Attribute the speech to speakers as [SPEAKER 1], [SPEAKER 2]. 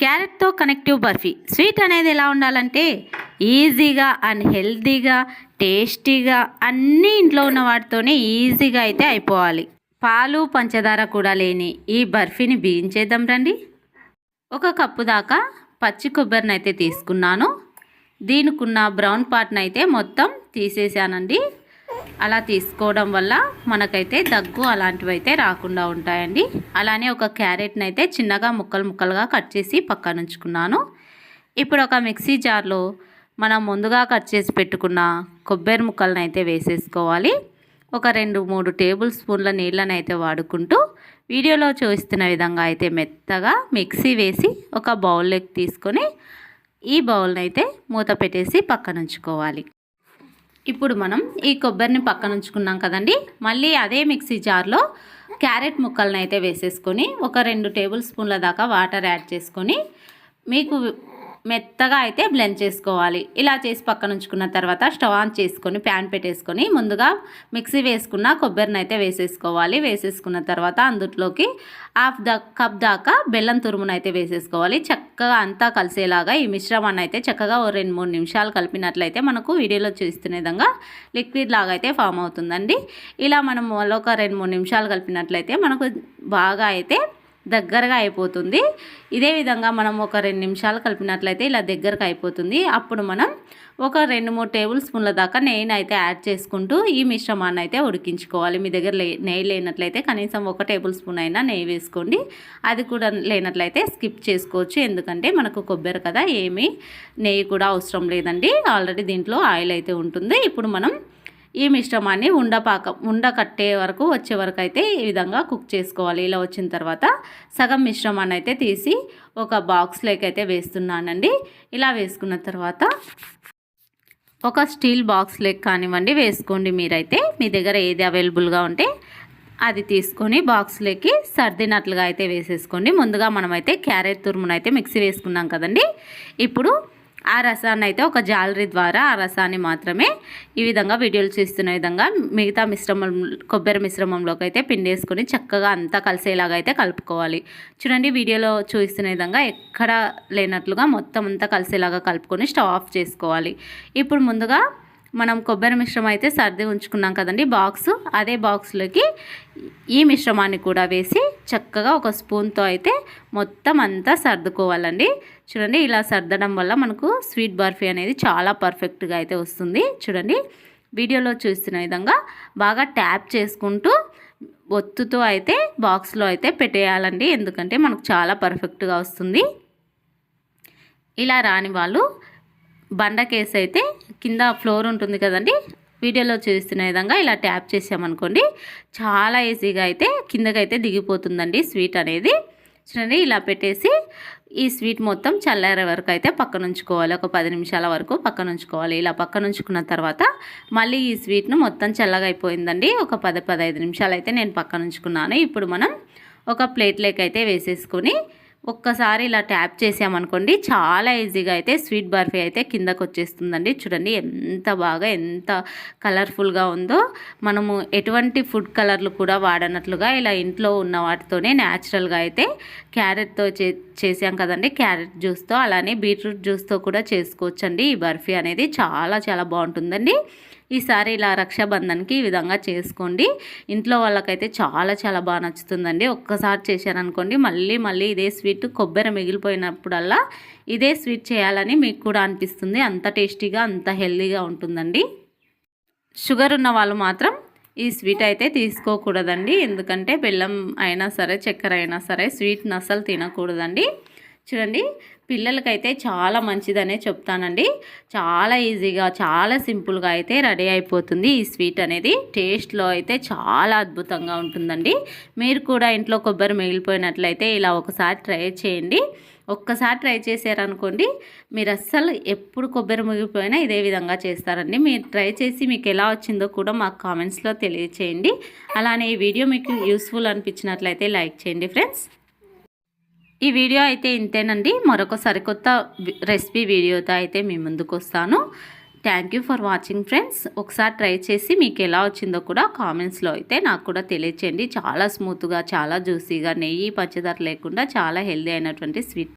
[SPEAKER 1] క్యారెట్తో connective barfi. Sweet అనేది ఎలా ఉండాలంటే ఈజీగా అండ్ హెల్తీగా టేస్టీగా అన్నీ ఇంట్లో ఉన్న వాటితోనే ఈజీగా అయితే అయిపోవాలి. పాలు పంచదార కూడా లేని ఈ బర్ఫీని బిగించేద్దాం రండి. ఒక కప్పు దాకా పచ్చి కొబ్బరిని అయితే తీసుకున్నాను. దీనికున్న బ్రౌన్ పార్ట్ని అయితే మొత్తం తీసేసానండి. అలా తీసుకోవడం వల్ల మనకైతే దగ్గు అలాంటివి అయితే రాకుండా ఉంటాయండి. అలానే ఒక క్యారెట్ని అయితే చిన్నగా ముక్కలు ముక్కలుగా కట్ చేసి పక్కన ఉంచుకున్నాను. ఇప్పుడు ఒక మిక్సీ జార్లో మనం ముందుగా కట్ చేసి పెట్టుకున్న కొబ్బరి ముక్కలను అయితే వేసేసుకోవాలి. ఒక రెండు మూడు టేబుల్ స్పూన్ల నీళ్ళని అయితే వాడుకుంటూ వీడియోలో చూస్తున్న విధంగా అయితే మెత్తగా మిక్సీ వేసి ఒక బౌల్లోకి తీసుకొని ఈ బౌల్ని అయితే మూత పెట్టేసి పక్కనుంచుకోవాలి ఇప్పుడు మనం ఈ కొబ్బరిని పక్కన ఉంచుకున్నాం కదండి. మళ్ళీ అదే మిక్సీ జార్లో క్యారెట్ ముక్కలను అయితే వేసేసుకొని ఒక రెండు టేబుల్ స్పూన్ల దాకా వాటర్ యాడ్ చేసుకొని మీకు మెత్తగా అయితే బ్లెండ్ చేసుకోవాలి. ఇలా చేసి పక్కన ఉంచుకున్న తర్వాత స్టవ్ ఆన్ చేసుకొని ప్యాన్ పెట్టేసుకొని ముందుగా మిక్సీ వేసుకున్న కొబ్బరిని అయితే వేసేసుకోవాలి. వేసేసుకున్న తర్వాత అందులోకి హాఫ్ ద కప్ దాకా బెల్లం తురుమును అయితే వేసేసుకోవాలి. చక్కగా అంతా కలిసేలాగా ఈ మిశ్రమాన్ని అయితే చక్కగా ఓ రెండు మూడు నిమిషాలు కలిపినట్లయితే మనకు వీడియోలో చూస్తున్న విధంగా లిక్విడ్ లాగా అయితే ఫామ్ అవుతుందండి. ఇలా మనం ఒక రెండు మూడు నిమిషాలు కలిపినట్లయితే మనకు బాగా అయితే దగ్గరగా అయిపోతుంది. ఇదే విధంగా మనం ఒక రెండు నిమిషాలు కలిపినట్లయితే ఇలా దగ్గరకు అయిపోతుంది. అప్పుడు మనం ఒక రెండు మూడు టేబుల్ స్పూన్ల దాకా నెయ్యిని అయితే యాడ్ చేసుకుంటూ ఈ మిశ్రమాన్ని అయితే ఉడికించుకోవాలి. మీ దగ్గర లే నెయ్యి లేనట్లయితే కనీసం ఒక టేబుల్ స్పూన్ అయినా నెయ్యి వేసుకోండి. అది కూడా లేనట్లయితే స్కిప్ చేసుకోవచ్చు. ఎందుకంటే మనకు కొబ్బరి కదా ఏమీ నెయ్యి కూడా అవసరం లేదండి. ఆల్రెడీ దీంట్లో ఆయిల్ అయితే ఉంటుంది. ఇప్పుడు మనం ఈ మిశ్రమాన్ని ఉండపాకం ఉండ కట్టే వరకు వచ్చే వరకు అయితే ఈ విధంగా కుక్ చేసుకోవాలి. ఇలా వచ్చిన తర్వాత సగం మిశ్రమాన్ని అయితే తీసి ఒక బాక్స్లోకి అయితే వేస్తున్నానండి. ఇలా వేసుకున్న తర్వాత ఒక స్టీల్ బాక్స్ లెక్ కానివ్వండి వేసుకోండి మీరైతే. మీ దగ్గర ఏది అవైలబుల్గా ఉంటే అది తీసుకొని బాక్స్లోకి సర్దినట్లుగా అయితే వేసేసుకోండి. ముందుగా మనమైతే క్యారెట్ తురుమునైతే మిక్సీ వేసుకున్నాం కదండి. ఇప్పుడు ఆ రసాన్ని అయితే ఒక జాలరీ ద్వారా ఆ రసాన్ని మాత్రమే ఈ విధంగా వీడియోలు చూస్తున్న విధంగా మిగతా మిశ్రమం కొబ్బరి మిశ్రమంలోకి అయితే పిండేసుకొని చక్కగా అంతా కలిసేలాగా అయితే కలుపుకోవాలి. చూడండి వీడియోలో చూస్తున్న విధంగా ఎక్కడ లేనట్లుగా మొత్తం అంతా కలిసేలాగా కలుపుకొని స్టవ్ ఆఫ్ చేసుకోవాలి. ఇప్పుడు ముందుగా మనం కొబ్బరి మిశ్రమం అయితే సర్ది ఉంచుకున్నాం కదండి బాక్స్. అదే బాక్స్లోకి ఈ మిశ్రమాన్ని కూడా వేసి చక్కగా ఒక స్పూన్తో అయితే మొత్తం అంతా సర్దుకోవాలండి. చూడండి ఇలా సర్దడం వల్ల మనకు స్వీట్ బర్ఫీ అనేది చాలా పర్ఫెక్ట్గా అయితే వస్తుంది. చూడండి వీడియోలో చూస్తున్న విధంగా బాగా ట్యాప్ చేసుకుంటూ ఒత్తుతో అయితే బాక్స్లో అయితే పెట్టేయాలండి. ఎందుకంటే మనకు చాలా పర్ఫెక్ట్గా వస్తుంది. ఇలా రాని వాళ్ళు బండ కేసు అయితే కింద ఫ్లోర్ ఉంటుంది కదండి వీడియోలో చూస్తున్న విధంగా ఇలా ట్యాప్ చేసామనుకోండి చాలా ఈజీగా అయితే కిందకైతే దిగిపోతుందండి స్వీట్ అనేది. చూడండి ఇలా పెట్టేసి ఈ స్వీట్ మొత్తం చల్లారే వరకు అయితే పక్కన ఉంచుకోవాలి. ఒక పది నిమిషాల వరకు పక్కన ఉంచుకోవాలి. ఇలా పక్కన ఉంచుకున్న తర్వాత మళ్ళీ ఈ స్వీట్ను మొత్తం చల్లగా అయిపోయిందండి. ఒక పది పదహైదు నిమిషాలు అయితే నేను పక్కన ఉంచుకున్నాను. ఇప్పుడు మనం ఒక ప్లేట్లోకి అయితే వేసేసుకొని ఒక్కసారి ఇలా ట్యాప్ చేసామనుకోండి చాలా ఈజీగా అయితే స్వీట్ బర్ఫీ అయితే కిందకు వచ్చేస్తుందండి చూడండి ఎంత బాగా ఎంత కలర్ఫుల్గా ఉందో. మనము ఎటువంటి ఫుడ్ కలర్లు కూడా వాడనట్లుగా ఇలా ఇంట్లో ఉన్న వాటితోనే న్యాచురల్గా అయితే క్యారెట్తో చే చేసాం కదండి. క్యారెట్ జ్యూస్తో అలానే బీట్రూట్ జ్యూస్తో కూడా చేసుకోవచ్చండి. ఈ బర్ఫీ అనేది చాలా చాలా బాగుంటుందండి. ఈసారి ఇలా రక్షాబంధన్కి ఈ విధంగా చేసుకోండి. ఇంట్లో వాళ్ళకైతే చాలా చాలా బాగా నచ్చుతుందండి. ఒక్కసారి చేశారనుకోండి మళ్ళీ మళ్ళీ ఇదే స్వీట్ కొబ్బరి మిగిలిపోయినప్పుడల్లా ఇదే స్వీట్ చేయాలని మీకు కూడా అనిపిస్తుంది. అంత టేస్టీగా అంత హెల్తీగా ఉంటుందండి. షుగర్ ఉన్న వాళ్ళు మాత్రం ఈ స్వీట్ అయితే తీసుకోకూడదండి. ఎందుకంటే బెల్లం అయినా సరే చక్కెర అయినా సరే స్వీట్ని అసలు తినకూడదండి. చూడండి పిల్లలకైతే చాలా మంచిదనే చెప్తానండి. చాలా ఈజీగా చాలా సింపుల్గా అయితే రెడీ అయిపోతుంది ఈ స్వీట్ అనేది. టేస్ట్లో అయితే చాలా అద్భుతంగా ఉంటుందండి. మీరు కూడా ఇంట్లో కొబ్బరి మిగిలిపోయినట్లయితే ఇలా ఒకసారి ట్రై చేయండి. ఒక్కసారి ట్రై చేశారనుకోండి మీరు అస్సలు ఎప్పుడు కొబ్బరి ముగిపోయినా ఇదే విధంగా చేస్తారండి. మీరు ట్రై చేసి మీకు ఎలా వచ్చిందో కూడా మాకు కామెంట్స్లో తెలియచేయండి. అలానే ఈ వీడియో మీకు యూస్ఫుల్ అనిపించినట్లయితే లైక్ చేయండి ఫ్రెండ్స్. ఈ వీడియో అయితే ఇంతేనండి. మరొక సరికొత్త రెసిపీ వీడియోతో అయితే మీ ముందుకు వస్తాను. Thank you for watching friends. ఒకసారి ట్రై చేసి మీకు ఎలా వచ్చిందో కూడా కామెంట్స్లో అయితే నాకు కూడా తెలియచేయండి. చాలా స్మూత్గా చాలా జ్యూసీగా నెయ్యి పంచదార లేకుండా చాలా హెల్దీ అయినటువంటి స్వీట్